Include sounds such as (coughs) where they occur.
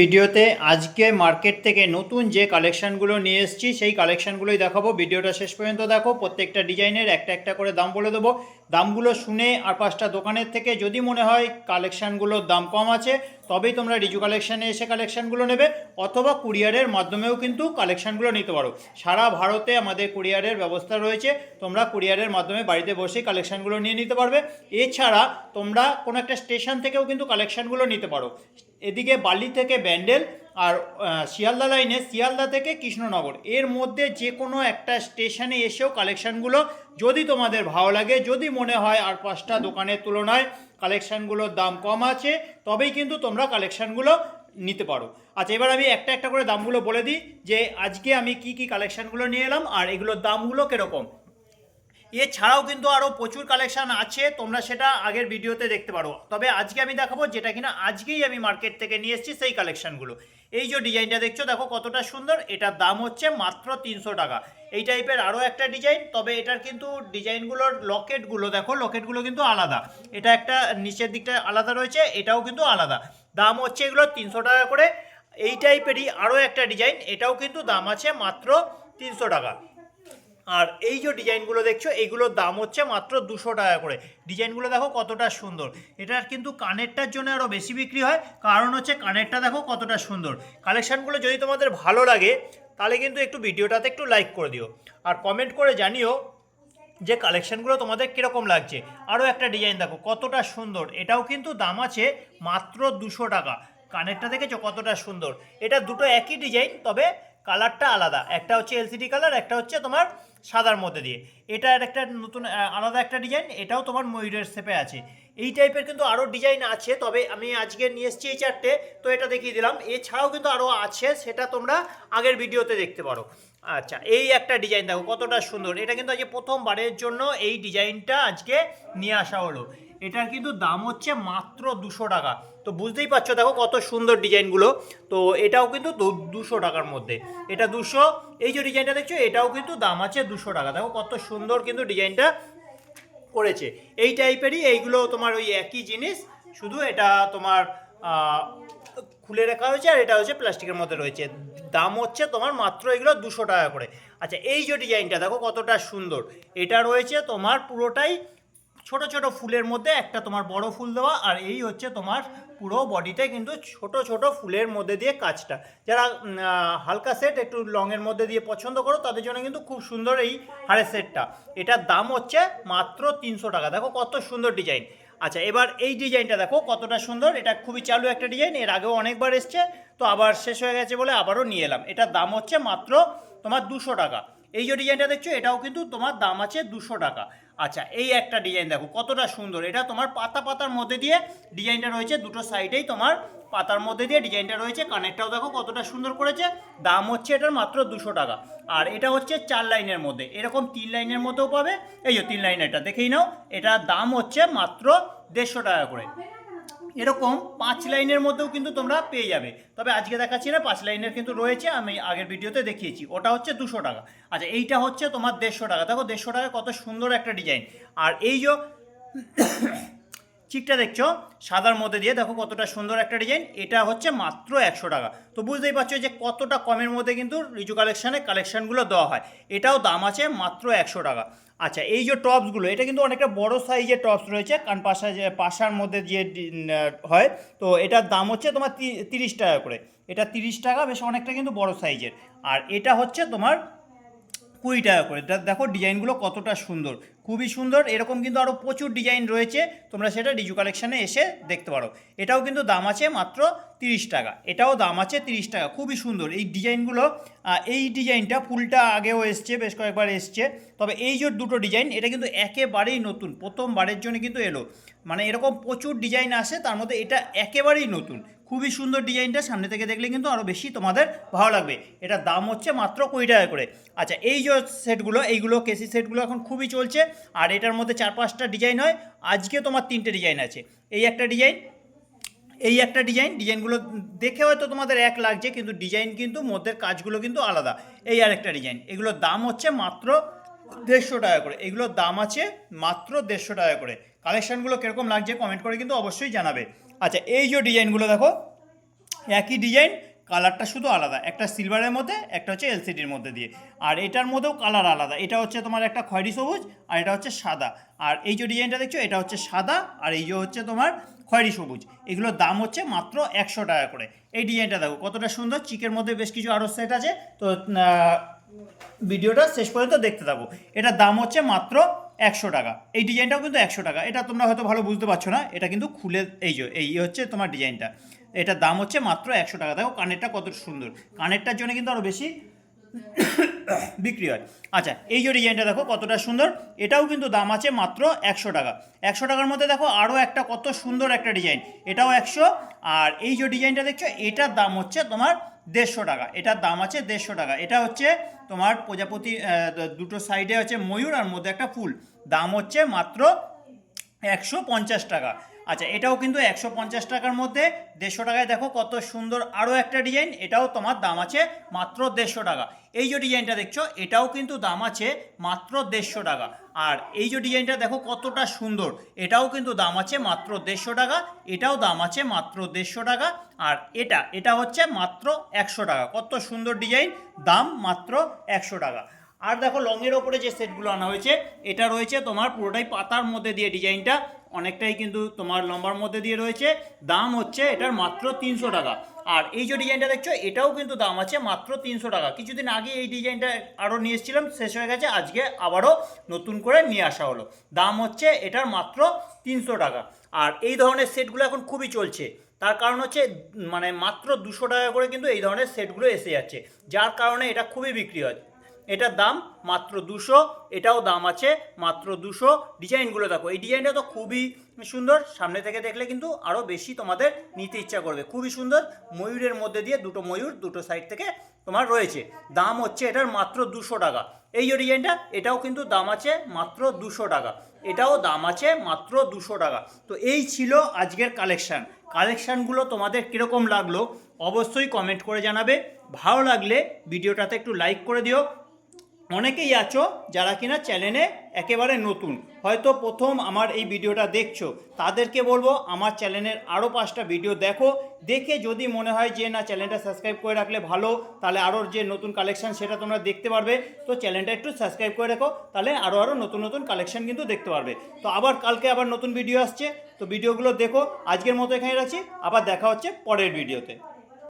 ভিডিওতে আজকে মার্কেট থেকে নতুন যে কালেকশনগুলো নিয়ে এসেছি, সেই কালেকশনগুলোই দেখাবো। ভিডিওটা শেষ পর্যন্ত দেখো। প্রত্যেকটা ডিজাইনের একটা একটা করে দাম বলে দেবো। দামগুলো শুনে আর পাঁচটা দোকানের থেকে যদি মনে হয় কালেকশানগুলোর দাম কম আছে, তবেই তোমরা রিজু কালেকশানে এসে কালেকশানগুলো নেবে, অথবা কুরিয়ারের মাধ্যমেও কিন্তু কালেকশানগুলো নিতে পারো। সারা ভারতে আমাদের কুরিয়ারের ব্যবস্থা রয়েছে। তোমরা কুরিয়ারের মাধ্যমে বাড়িতে বসেই কালেকশানগুলো নিয়ে নিতে পারবে। এছাড়া তোমরা কোনো একটা স্টেশন থেকেও কিন্তু কালেকশানগুলো নিতে পারো। এদিকে বালি থেকে ব্যান্ডেল আর শিয়ালদা লাইনে শিয়ালদা থেকে কৃষ্ণনগর। এর মধ্যে যে কোনো একটা স্টেশনে এসেও কালেকশানগুলো যদি তোমাদের ভালো লাগে, যদি মনে হয় আর পাঁচটা দোকানের তুলনায় কালেকশানগুলোর দাম কম আছে, তবেই কিন্তু তোমরা কালেকশনগুলো নিতে পারো। আচ্ছা এবার আমি একটা একটা করে দামগুলো বলে দিই যে আজকে আমি কি কি কালেকশানগুলো নিয়ে এলাম আর এগুলোর দামগুলো কীরকম। এছাড়াও কিন্তু আরও প্রচুর কালেকশান আছে, তোমরা সেটা আগের ভিডিওতে দেখতে পারো। তবে আজকে আমি দেখাবো যেটা কিনা আজকেই আমি মার্কেট থেকে নিয়ে এসেছি সেই কালেকশানগুলো এই যে ডিজাইনটা দেখছ, দেখো কতটা সুন্দর। এটার দাম হচ্ছে মাত্র তিনশো টাকা। এই টাইপের আরও একটা ডিজাইন তবে এটার কিন্তু ডিজাইনগুলোর লকেটগুলো দেখো লকেটগুলো কিন্তু আলাদা। এটা একটা নিচের দিকটা আলাদা রয়েছে, এটাও কিন্তু আলাদা। দাম হচ্ছে এগুলো তিনশো টাকা করে। এই টাইপেরই আরও একটা ডিজাইন এটাও কিন্তু দাম আছে মাত্র তিনশো টাকা। আর এই যে ডিজাইনগুলো দেখছ এইগুলোর দাম হচ্ছে মাত্র দুশো টাকা করে। ডিজাইনগুলো দেখো কতটা সুন্দর। এটার কিন্তু কানেরটার জন্য আরও বেশি বিক্রি হয়। কারণ হচ্ছে কানেরটা দেখো কতটা সুন্দর। কালেকশানগুলো যদি তোমাদের ভালো লাগে, তাহলে কিন্তু একটু ভিডিওটাতে একটু লাইক করে দিও। আর কমেন্ট করে জানিও যে কালেকশানগুলো তোমাদের কীরকম লাগছে। আরও একটা ডিজাইন দেখো, কতটা সুন্দর। এটাও কিন্তু দাম আছে মাত্র দুশো টাকা। কানেরটা দেখেছ কতটা সুন্দর। এটা দুটো একই ডিজাইন, তবে কালারটা আলাদা। একটা হচ্ছে এলসিডি কালার একটা হচ্ছে তোমার সাদার মধ্যে দিয়ে। এটা আর একটা নতুন আলাদা একটা ডিজাইন এটাও তোমার ময়ূরের শেপে আছে। এই টাইপের কিন্তু আরও ডিজাইন আছে, তবে আমি আজকে নিয়ে এসেছি এই চারটে, তো এটা দেখিয়ে দিলাম। এছাড়াও কিন্তু আরও আছে, সেটা তোমরা আগের ভিডিওতে দেখতে পারো। আচ্ছা এই একটা ডিজাইন দেখো, কতটা সুন্দর। এটা কিন্তু আজকে প্রথমবারের জন্য এই ডিজাইনটা আজকে নিয়ে আসা হলো। এটার কিন্তু দাম হচ্ছে মাত্র দুশো টাকা। তো বুঝতেই পারছ দেখো কত সুন্দর ডিজাইনগুলো। তো এটাও কিন্তু দুশো টাকার মধ্যে। এটা দুশো, এই যে ডিজাইনটা দেখছ, এটাও কিন্তু দাম আছে দুশো টাকা। দেখো কত সুন্দর কিন্তু ডিজাইনটা করেছে। এই টাইপেরই এইগুলো তোমার ওই একই জিনিস, শুধু এটা তোমার খুলে রাখা হয়েছে আর এটা হচ্ছে প্লাস্টিকের মধ্যে রয়েছে। দাম হচ্ছে তোমার মাত্র এগুলো দুশো টাকা করে। আচ্ছা এই যে ডিজাইনটা দেখো কতটা সুন্দর। এটা রয়েছে তোমার পুরোটাই ছোট ছোট ফুলের মধ্যে একটা তোমার বড় ফুল দেওয়া, আর এই হচ্ছে তোমার পুরো বডিতে কিন্তু ছোট ছোট ফুলের মধ্যে দিয়ে কাজটা। যারা হালকা সেট একটু লংয়ের মধ্যে দিয়ে পছন্দ করো, তাদের জন্য কিন্তু খুব সুন্দর এই হারের সেটটা এটার দাম হচ্ছে মাত্র তিনশো টাকা। দেখো কত সুন্দর ডিজাইন আচ্ছা এবার এই ডিজাইনটা দেখো কতটা সুন্দর। এটা খুবই চালু একটা ডিজাইন এর আগেও অনেকবার এসছে, তো আবার শেষ হয়ে গেছে বলে আবারও নিয়ে এলাম। এটার দাম হচ্ছে মাত্র তোমার দুশো টাকা। এই যে ডিজাইনটা দেখছ, এটাও কিন্তু তোমার দাম আছে দুশো টাকা। আচ্ছা এই একটা ডিজাইন দেখো, কতটা সুন্দর। এটা তোমার পাতা পাতার মধ্যে দিয়ে ডিজাইনটা রয়েছে, দুটো সাইডেই তোমার পাতার মধ্যে দিয়ে ডিজাইনটা রয়েছে। কানেরটাও দেখো কতটা সুন্দর করেছে, দাম হচ্ছে এটার মাত্র দুশো টাকা। আর এটা হচ্ছে চার লাইনের মধ্যে, এরকম তিন লাইনের মধ্যেও পাবে। এই তিন লাইনেরটা দেখেই নাও, এটার দাম হচ্ছে মাত্র দেড়শো টাকা করে। এরকম পাঁচ লাইনের মধ্যেও কিন্তু তোমরা পেয়ে যাবে। তবে আজকে দেখাচ্ছি না, পাঁচ লাইনের কিন্তু রয়েছে, আমি আগের ভিডিওতে দেখিয়েছি। ওটা হচ্ছে দুশো টাকা। আচ্ছা এইটা হচ্ছে তোমার দেড়শো টাকা। দেখো, দেড়শো টাকা কত সুন্দর একটা ডিজাইন। আর এই যে চিকটা দেখছ? সাদার মধ্যে দিয়ে দেখো কতটা সুন্দর একটা ডিজাইন। এটা হচ্ছে মাত্র একশো টাকা। তো বুঝতেই পারছ যে কতটা কমের মধ্যে কিন্তু রিজু কালেকশানে কালেকশানগুলো দেওয়া হয়। এটাও দাম আছে মাত্র একশো টাকা। আচ্ছা এই যে টপসগুলো এটা কিন্তু অনেকটা বড় সাইজের টপস রয়েছে, কারণ পাশা যে পাশার মধ্যে যে হয়, তো এটার দাম হচ্ছে তোমার তিরিশ টাকা করে। এটা তিরিশ টাকা, বেশ অনেকটা কিন্তু বড় সাইজের আর এটা হচ্ছে তোমার কুড়ি টাকা করে। দেখো ডিজাইনগুলো কতটা সুন্দর। খুবই সুন্দর, এরকম কিন্তু আরও প্রচুর ডিজাইন রয়েছে, তোমরা সেটা ডিজু কালেকশানে এসে দেখতে পারো। এটাও কিন্তু দাম আছে মাত্র তিরিশ টাকা। এটাও দাম আছে তিরিশ টাকা, খুবই সুন্দর। এই ডিজাইনগুলো এই ডিজাইনটা ফুলটা আগেও এসছে, বেশ কয়েকবার এসছে। তবে এই যে দুটো ডিজাইন, এটা কিন্তু একেবারেই নতুন, প্রথমবারের জন্য কিন্তু এলো। মানে এরকম প্রচুর ডিজাইন আসে, তার মধ্যে এটা একেবারেই নতুন। খুবই সুন্দর ডিজাইনটা সামনে থেকে দেখলে কিন্তু আরও বেশি তোমাদের ভালো লাগবে। এটার দাম হচ্ছে মাত্র কুড়ি টাকা করে। আচ্ছা এই যে সেটগুলো, এইগুলো, কেসি সেটগুলো এখন খুবই চলছে। আর এটার মধ্যে চার পাঁচটা ডিজাইন হয়। আজকে তোমার তিনটে ডিজাইন আছে। এই একটা ডিজাইন, এই একটা ডিজাইন, ডিজাইনগুলো দেখে হয়তো তোমাদের এক লাগছে, কিন্তু ডিজাইন কিন্তু মধ্যের কাজগুলো কিন্তু আলাদা। এই আর একটা ডিজাইন, এগুলোর দাম হচ্ছে মাত্র দেড়শো টাকা করে। এগুলোর দাম আছে মাত্র দেড়শো টাকা করে। কালেকশানগুলো কীরকম লাগছে কমেন্ট করে কিন্তু অবশ্যই জানাবে। আচ্ছা এই যে ডিজাইনগুলো দেখো, একই ডিজাইন, কালারটা শুধু আলাদা। একটা সিলভারের মধ্যে, একটা হচ্ছে এলসিডির মধ্যে দিয়ে। আর এটার মধ্যেও কালার আলাদা। এটা হচ্ছে তোমার একটা খয়েরি সবুজ আর এটা হচ্ছে সাদা। আর এই যে ডিজাইনটা দেখছ, এটা হচ্ছে সাদা আর এই যে হচ্ছে তোমার খয়েরি সবুজ। এগুলোর দাম হচ্ছে মাত্র একশো টাকা করে। এই ডিজাইনটা দেখো, কতটা সুন্দর। চিকের মধ্যে বেশ কিছু আরও সেট আছে। তো ভিডিওটা শেষ পর্যন্ত দেখতে থাকো। এটার দাম হচ্ছে মাত্র একশো টাকা। এই ডিজাইনটাও কিন্তু একশো টাকা। এটা তোমরা হয়তো ভালো বুঝতে পারছ না। এটা কিন্তু খুলে এই যে, এই হচ্ছে তোমার ডিজাইনটা। এটার দাম হচ্ছে মাত্র একশো টাকা। দেখো, কানেরটা কত সুন্দর। কানেরটার জন্য কিন্তু আরও বেশি (coughs) বিক্রি হয়। আচ্ছা এই যে ডিজাইনটা দেখো, কতটা সুন্দর। এটাও কিন্তু দাম আছে মাত্র একশো টাকা। একশো টাকার মধ্যে দেখো আরও একটা কত সুন্দর একটা ডিজাইন। এটাও একশো। আর এই যে ডিজাইনটা দেখছ, এটার দাম হচ্ছে তোমার দেড়শো টাকা। এটার দাম আছে দেড়শো টাকা। এটা হচ্ছে তোমার প্রজাপতি দুটো সাইডে হচ্ছে ময়ূর আর মধ্যে একটা ফুল। দাম হচ্ছে মাত্র একশো পঞ্চাশ টাকা। আচ্ছা এটাও কিন্তু একশো পঞ্চাশ টাকার মধ্যে। দেড়শো টাকায় দেখো কত সুন্দর আরও একটা ডিজাইন এটাও তোমার দাম আছে মাত্র দেড়শো টাকা। এই যে ডিজাইনটা দেখছ, এটাও কিন্তু দাম আছে মাত্র দেড়শো টাকা। আর এই যে ডিজাইনটা দেখো কতটা সুন্দর, এটাও কিন্তু দাম আছে মাত্র দেড়শো টাকা, এটাও দাম আছে মাত্র দেড়শো টাকা। আর এটা এটা হচ্ছে মাত্র একশো টাকা। কত সুন্দর ডিজাইন দাম মাত্র একশো টাকা। আর দেখো লংয়ের ওপরে যে সেটগুলো আনা হয়েছে, এটা রয়েছে তোমার পুরোটাই পাতার মধ্যে দিয়ে ডিজাইনটা অনেকটাই কিন্তু তোমার লম্বার মধ্যে দিয়ে রয়েছে। দাম হচ্ছে এটার মাত্র তিনশো টাকা। আর এই যে ডিজাইনটা দেখছ, এটাও কিন্তু দাম আছে মাত্র তিনশো টাকা। কিছুদিন আগে এই ডিজাইনটা আরও নিয়ে এসেছিলাম, শেষ হয়ে গেছে, আজকে আবারও নতুন করে নিয়ে আসা হলো। দাম হচ্ছে এটার মাত্র তিনশো টাকা। আর এই ধরনের সেটগুলো এখন খুবই চলছে। তার কারণ হচ্ছে মানে মাত্র দুশো টাকা করে কিন্তু এই ধরনের সেটগুলো এসে যাচ্ছে। যার কারণে এটা খুবই বিক্রি হয়। এটার দাম মাত্র দুশো, এটাও দাম আছে মাত্র দুশো। ডিজাইনগুলো দেখো, এই ডিজাইনটা তো খুবই সুন্দর, সামনে থেকে দেখলে কিন্তু আরও বেশি তোমাদের নিতে ইচ্ছা করবে। খুবই সুন্দর, ময়ূরের মধ্যে দিয়ে দুটো ময়ূর দুটো সাইড থেকে তোমার রয়েছে। দাম হচ্ছে এটার মাত্র দুশো টাকা। এই ডিজাইনটা, এটাও কিন্তু দাম আছে মাত্র দুশো টাকা। এটাও দাম আছে মাত্র দুশো টাকা। তো এই ছিল আজকের কালেকশান কালেকশানগুলো তোমাদের কীরকম লাগল, অবশ্যই কমেন্ট করে জানাবে। ভালো লাগলে ভিডিওটাতে একটু লাইক করে দিও। অনেকেই আছো যারা কিনা চ্যানেলে একেবারে নতুন। হয়তো প্রথম আমার এই ভিডিওটা দেখছ। তাদেরকে বলব, আমার চ্যানেলের আরও পাঁচটা ভিডিও দেখো। দেখে যদি মনে হয় যে, না চ্যানেলটা সাবস্ক্রাইব করে রাখলে ভালো, তাহলে আরও যে নতুন কালেকশন সেটা তোমরা দেখতে পারবে। তো চ্যানেলটা একটু সাবস্ক্রাইব করে রাখো, তাহলে আরও আরও নতুন নতুন কালেকশন কিন্তু দেখতে পারবে। তো আবার কালকে আবার নতুন ভিডিও আসছে। তো ভিডিওগুলো দেখো। আজকের মতো এখানে রাখছি। আবার দেখা হচ্ছে পরের ভিডিওতে